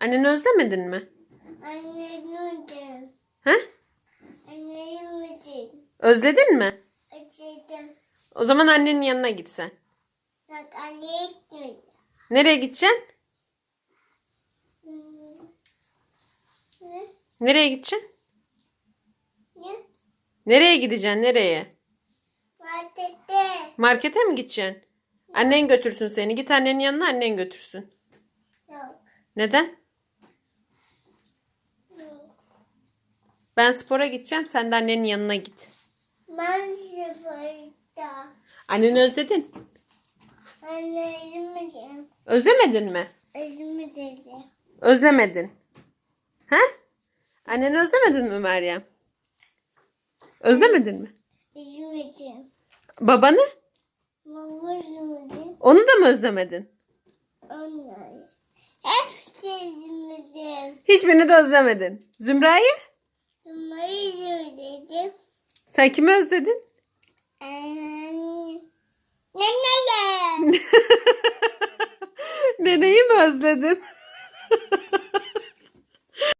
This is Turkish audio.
Anneni özlemedin mi? Anladım. He? Anlayamadım. Özledin mi? Açıldım. O zaman annenin yanına git sen. Bak anne gitmedi. Nereye gideceksin? Hmm. Ne? Nereye gideceksin? Ne? Nereye gideceksin? Nereye? Markette. Markete mi gideceksin? Annen götürsün seni. Git annenin yanına annen götürsün. Yok. Neden? Yok. Ben spora gideceğim. Sen de annenin yanına git. Ben sıfırda. Anneni özledin. Anlayamadım. Özlemedin mi? Dedi. Özlemedin. He? Anneni özlemedin mi Meryem? Özlemedin mi? Üzmedim. Babanı? Baba üzmedim. Onu da mı özlemedin? Onlar. Hepsi üzmedim. Hiçbirini de özlemedin. Zümra'yı? Ama üzmedim. Sen kimi özledin? Anne. Neneye. Neneyi mi özledin?